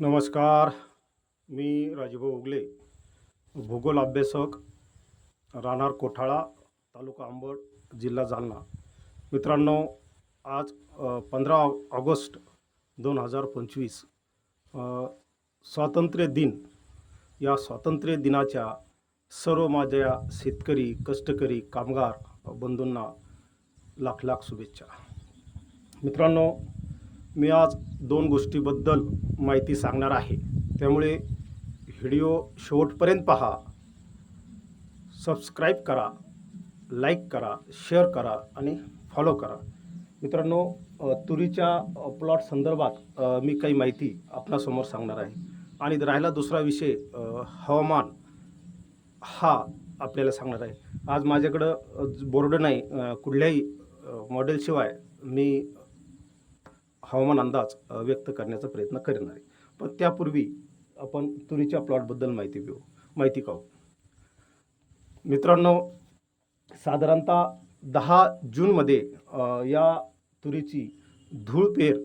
नमस्कार मी राजभाऊ उगले भूगोल अभ्यासक राहणार कोठाळा तालुका आंबड जिल्हा जालना. मित्रांनो आज पंधरा ऑगस्ट दोन हजार पंचवीस स्वातंत्र्य दिन. या स्वातंत्र्य दिनाच्या सर्व माझ्या शेतकरी कष्टकरी कामगार बंधूंना लाख लाख शुभेच्छा. मित्रांनो मी आज दोन गोष्टीबद्दल माहिती सांगणार आहे. त्यामुळे व्हिडिओ शेवटपर्यंत पहा. सबस्क्राईब करा लाईक करा शेअर करा आणि फॉलो करा. मित्रांनो तुरीच्या प्लॉट संदर्भात मी काही माहिती आपणासमोर सांगणार आहे. आणि राहिला दुसरा विषय हवामान हा आपल्याला सांगणार आहे. आज माझ्याकडं बोर्ड नाही कुठल्याही मॉडेलशिवाय मी हवामान अंदाज व्यक्त करण्याचा प्रयत्न करणार. आहे पण त्यापूर्वी आपण तुरीच्या प्लॉटबद्दल माहिती घेऊ माहिती पाहू मित्रांनो साधारणतः दहा जूनमध्ये या तुरीची धूळपेर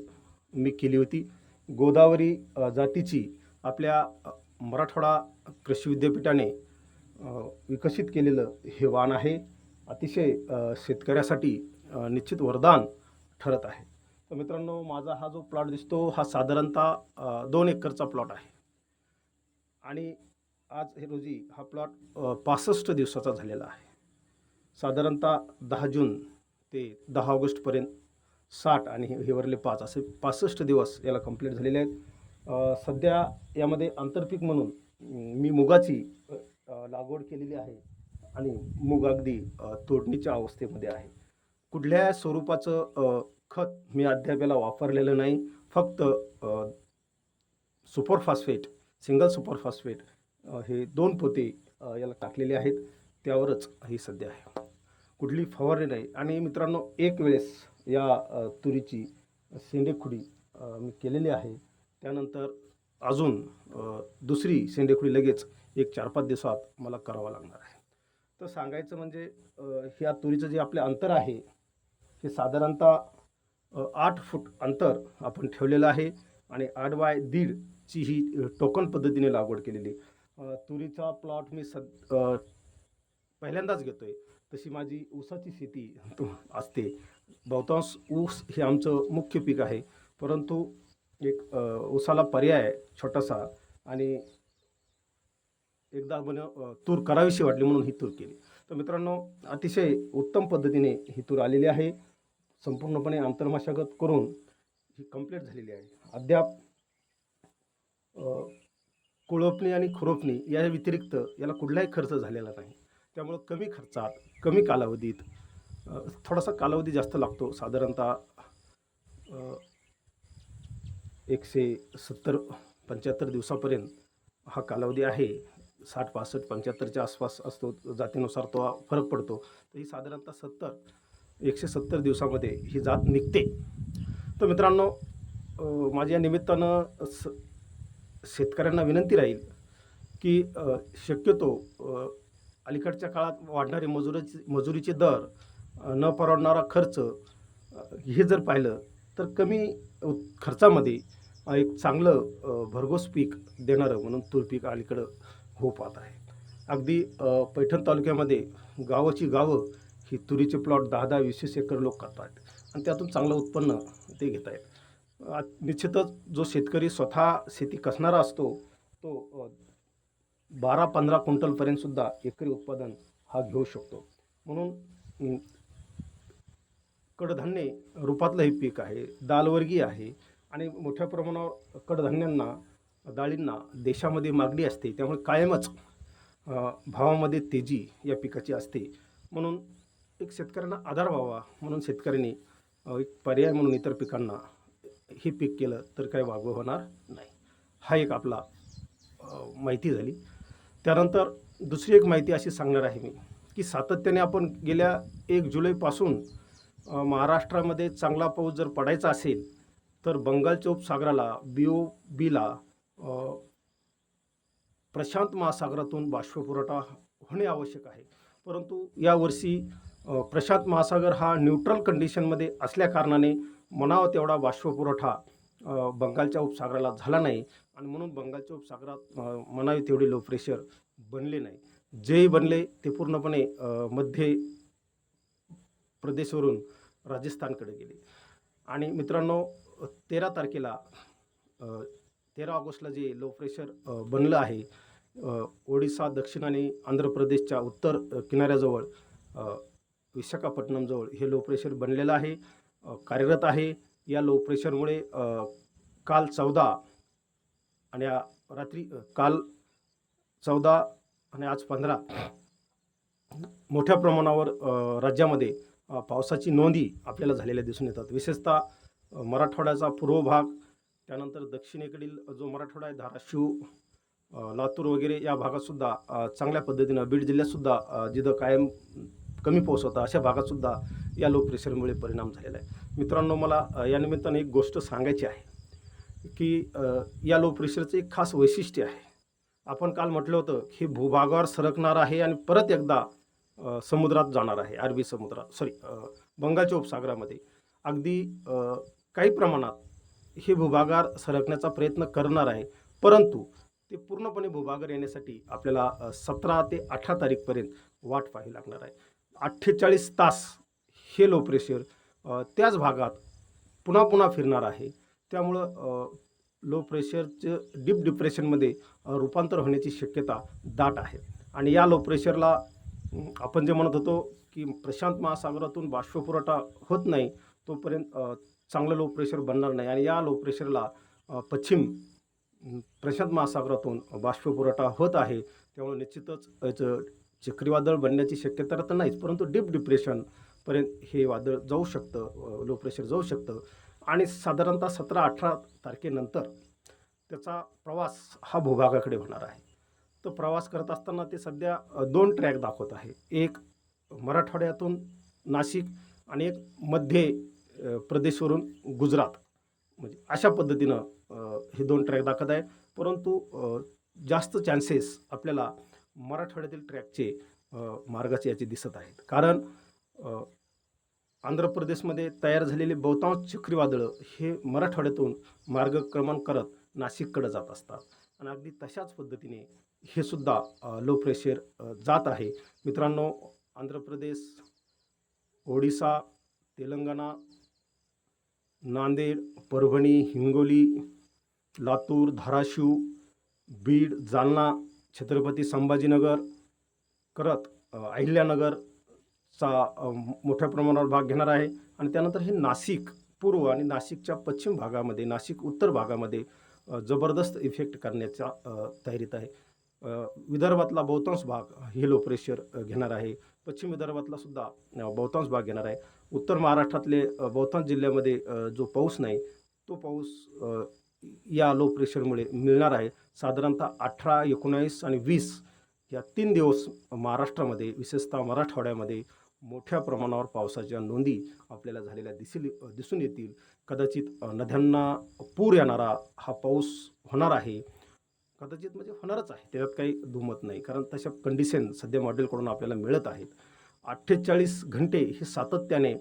मी केली होती. गोदावरी जातीची आपल्या मराठवाडा कृषी विद्यापीठाने विकसित केलेलं हे वाण आहे. अतिशय शेतकऱ्यासाठी निश्चित वरदान ठरत आहे. तर मित्रांनो माझा हा जो प्लॉट दिसतो हा साधारणतः दोन एकरचा प्लॉट आहे. आणि आज हे रोजी हा प्लॉट पासष्ट दिवसाचा झालेला आहे. साधारणतः दहा जून ते दहा ऑगस्टपर्यंत साठ आणि हे वरले पाच असे पासष्ट दिवस याला कंप्लीट झालेले आहेत. सध्या यामध्ये आंतरपीक म्हणून मी मुगाची लागवड केलेली आहे आणि मूग अगदी तोडणीच्या अवस्थेमध्ये आहे. कुठल्या स्वरूपाचं खत मी अद्याप याला वापरलेलं नाही. फक्त अ, super phosphate single super phosphate हे दोन पोते याला टाकलेले आहेत. त्यावरच ही सध्या आहे. कुठली फवारणी नाही. आणि मित्रांनो एक वेळेस या तुरीची सेंडेखुडी मी केलेली आहे. त्यानंतर अजून दुसरी शेंडेखुडी लगेच एक चार पाच दिवसात मला करावा लागणार आहे. तर सांगायचं म्हणजे ह्या तुरीचं जे आपले अंतर आहे हे साधारणतः आठ फूट अंतर आपण ठेवलेलं आहे आणि आठ बाय दीडची ही टोकन पद्धतीने लागवड केलेली तुरीचा प्लॉट मी सद पहिल्यांदाच घेतो आहे तशी माझी ऊसाची शेती तो असते. बहुतांश ऊस हे आमचं मुख्य पीक आहे. परंतु एक ऊसाला पर्याय छोटासा आणि एकदा म्हण तूर करावीशी वाटली म्हणून ही तूर केली. तर मित्रांनो अतिशय उत्तम पद्धतीने ही तूर आलेली आहे. संपूर्णपणे आंतरमशागत करून ही कंप्लीट झालेली आहे. अद्याप कुळपणी आणि खुरपणी या व्यतिरिक्त याला कुठलाही खर्च झालेला नाही. त्यामुळं कमी खर्चात कमी कालावधीत थोडासा कालावधी जास्त लागतो. साधारणतः एकशे सत्तर पंच्याहत्तर दिवसापर्यंत हा कालावधी आहे. साठ पासष्ट पंच्याहत्तरच्या आसपास असतो. जातीनुसार तो फरक पडतो. तर ही साधारणतः सत्तर एकशे सत्तर दिवसामध्ये ही जात निघते. तर मित्रांनो माझ्या या निमित्तानं स शेतकऱ्यांना विनंती राहील की शक्यतो अलीकडच्या काळात वाढणारे मजुराचे मजुरीचे दर न परवडणारा खर्च हे जर पाहिलं तर कमी खर्चामध्ये एक चांगलं भरघोस पीक देणारं म्हणून तूर पीक अलीकडं हो पाहत आहे. अगदी पैठण तालुक्यामध्ये गावाची गावं ही तुरीचे प्लॉट दहा दहा वीस वीस एकर लोक करतात आणि त्यातून चांगलं उत्पन्न ते घेत आहेत. निश्चितच जो शेतकरी स्वतः शेती कसणारा असतो तो बारा पंधरा क्विंटलपर्यंतसुद्धा एकरी उत्पादन हा घेऊ शकतो. म्हणून कडधान्ये कडधान्य रूपातलं हे पीक आहे दालवर्गीय आहे आणि मोठ्या प्रमाणावर कडधान्यांना डाळींना देशामध्ये मागणी असते त्यामुळे कायमच भावामध्ये तेजी या पिकाची असते. म्हणून एक शेतकऱ्यांना आधार व्हावा म्हणून शेतकऱ्यांनी एक पर्याय म्हणून इतर पिकांना हे पीक केलं तर काय वागवं होणार नाही. हा एक आपला माहिती झाली. त्यानंतर दुसरी एक माहिती अशी सांगणार आहे मी की सातत्याने आपण गेल्या एक जुलैपासून महाराष्ट्रामध्ये चांगला पाऊस जर पडायचा असेल तर बंगालच्या उपसागराला बी ओ बीला प्रशांत महासागरातून बाष्पपुरवठा होणे आवश्यक आहे. परंतु यावर्षी प्रशांत महासागर हा न्यूट्रल कंडिशनमध्ये असल्याकारणाने म्हणावा तेवढा बाष्पपुरवठा बंगालच्या उपसागराला झाला नाही आणि म्हणून बंगालच्या उपसागरात म्हणावी तेवढे लो प्रेशर बनले नाही. जेही बनले ते पूर्णपणे मध्य प्रदेशवरून राजस्थानकडे गेले. आणि मित्रांनो तेरा तारखेला तेरा ऑगस्टला जे लो प्रेशर बनलं आहे ओडिसा दक्षिण आणि आंध्र प्रदेशच्या उत्तर किनाऱ्याजवळ विशाखापट्टणमजवळ हे लो प्रेशर बनलेलं आहे. कार्यरत आहे. या लो प्रेशरमुळे काल चौदा आणि रात्री काल चौदा आणि आज पंधरा मोठ्या प्रमाणावर राज्यामध्ये पावसाची नोंदी आपल्याला झालेल्या दिसून येतात. विशेषतः मराठवाड्याचा पूर्व भाग त्यानंतर दक्षिणेकडील जो मराठवाडा आहे धाराशिव लातूर वगैरे या भागातसुद्धा चांगल्या पद्धतीनं बीड जिल्ह्यातसुद्धा जिथं कायम कमी पाऊस होता अशा भागातसुद्धा या लो प्रेशरमुळे परिणाम झालेला आहे. मित्रांनो मला या निमित्ताने एक गोष्ट सांगायची आहे की या लो प्रेशरचं एक खास वैशिष्ट्य आहे. आपण काल म्हटलं होतं की भूभागावर सरकणार आहे आणि परत एकदा समुद्रात जाणार आहे अरबी समुद्रात सॉरी बंगालच्या उपसागरामध्ये. अगदी काही प्रमाणात हे भूभागावर सरकण्याचा प्रयत्न करणार आहे परंतु ते पूर्णपणे भूभागावर येण्यासाठी आपल्याला सतरा ते अठरा तारीखपर्यंत वाट पाहावी लागणार आहे. अठ्ठेचाळीस तास हे लो प्रेशर त्याच भागात पुन्हा पुन्हा फिरणार आहे. त्यामुळं लो प्रेशरचं डीप डिप्रेशनमध्ये रूपांतर होण्याची शक्यता दाट आहे. आणि या लो प्रेशरला आपण जे म्हणत होतो की प्रशांत महासागरातून बाष्पपुरवठा होत नाही तोपर्यंत चांगलं लो प्रेशर बनणार नाही. आणि या लो प्रेशरला पश्चिम प्रशांत महासागरातून बाष्पपुरवठा होत आहे. त्यामुळे निश्चितच याचं चक्रीवादळ बनण्याची शक्यता तर नाहीच परंतु डीप डिप्रेशनपर्यंत हे वादळ जाऊ शकतं लो प्रेशर जाऊ शकतं. आणि साधारणतः सतरा अठरा तारखेनंतर त्याचा प्रवास हा भूभागाकडे होणार आहे. तो प्रवास करत असताना ते सध्या दोन ट्रॅक दाखवत आहे. एक मराठवाड्यातून नाशिक आणि एक मध्य प्रदेशवरून गुजरात. म्हणजे अशा पद्धतीनं हे दोन ट्रॅक दाखवत आहे. परंतु जास्त चान्सेस आपल्याला मराठवाड्यातील ट्रॅकचे मार्गाचे याचे दिसत आहेत. कारण आंध्र प्रदेशमध्ये तयार झालेले बहुतांश चक्रीवादळं हे मराठवाड्यातून मार्गक्रमण करत नाशिककडे जात असतात. आणि अगदी तशाच पद्धतीने हे सुद्धा लो प्रेशर जात आहे. मित्रांनो आंध्र प्रदेश ओडिसा तेलंगणा नांदेड परभणी हिंगोली लातूर धाराशिव बीड जालना छत्रपती संभाजीनगर करत अहिल्यानगरचा मोठ्या प्रमाणावर भाग घेणार आहे. आणि त्यानंतर हे नाशिक पूर्व आणि नाशिकच्या पश्चिम भागामध्ये नाशिक उत्तर भागामध्ये जबरदस्त इफेक्ट करण्याच्या तयारीत आहे. विदर्भातला बहुतांश भाग हे लो प्रेशर घेणार आहे. पश्चिम विदर्भातला सुद्धा बहुतांश भाग घेणार आहे. उत्तर महाराष्ट्रातले बहुतांश जिल्ह्यामध्ये जो पाऊस नाही तो पाऊस या लो प्रेशरमुळे मिळणार आहे. साधारणतः अठरा एकोणावीस आणि वीस या तीन दिवस महाराष्ट्रामध्ये विशेषतः मराठवाड्यामध्ये मोठ्या प्रमाणावर पावसाच्या नोंदी आपल्याला झालेल्या दिसेल दिसून येतील. कदाचित नद्यांना पूर येणारा हा पाऊस होणार आहे. कदाचित म्हणजे होणारच आहे. त्याच्यात काही दुमत नाही. कारण तशा कंडिशन सध्या मॉडेलकडून आपल्याला मिळत आहेत. अठ्ठेचाळीस घंटे हे सातत्याने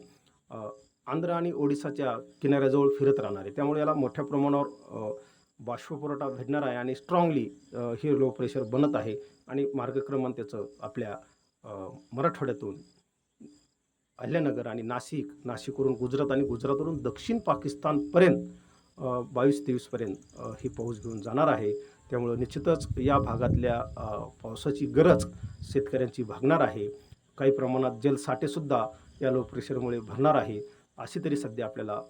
आंध्र आणि ओडिसाच्या किनाऱ्याजवळ फिरत राहणार आहे. त्यामुळे याला मोठ्या प्रमाणावर बाष्पपुरवठा भेटणार आहे आणि स्ट्रॉंगली हे लो प्रेशर बनत आहे आणि मार्गक्रमण त्याचं आपल्या मराठवाड्यातून अहिल्यानगर आणि नाशिक नाशिकवरून गुजरात आणि गुजरातवरून दक्षिण पाकिस्तानपर्यंत बावीस तेवीसपर्यंत ही पाऊस घेऊन जाणार आहे. त्यामुळं निश्चितच या भागातल्या पावसाची गरज शेतकऱ्यांची भागणार आहे. काही प्रमाणात जलसाठेसुद्धा या लो प्रेशरमुळे भरणार आहे. अशी तरी सध्या आपल्याला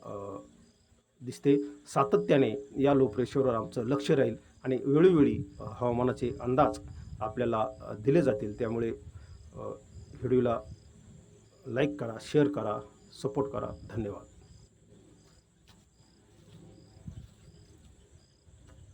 दिसते. सातत्याने या लो प्रेशरवर आमचं लक्ष राहील आणि वेळोवेळी हवामानाचे अंदाज आपल्याला दिले जातील. त्यामुळे व्हिडिओला लाईक करा शेअर करा सपोर्ट करा. धन्यवाद.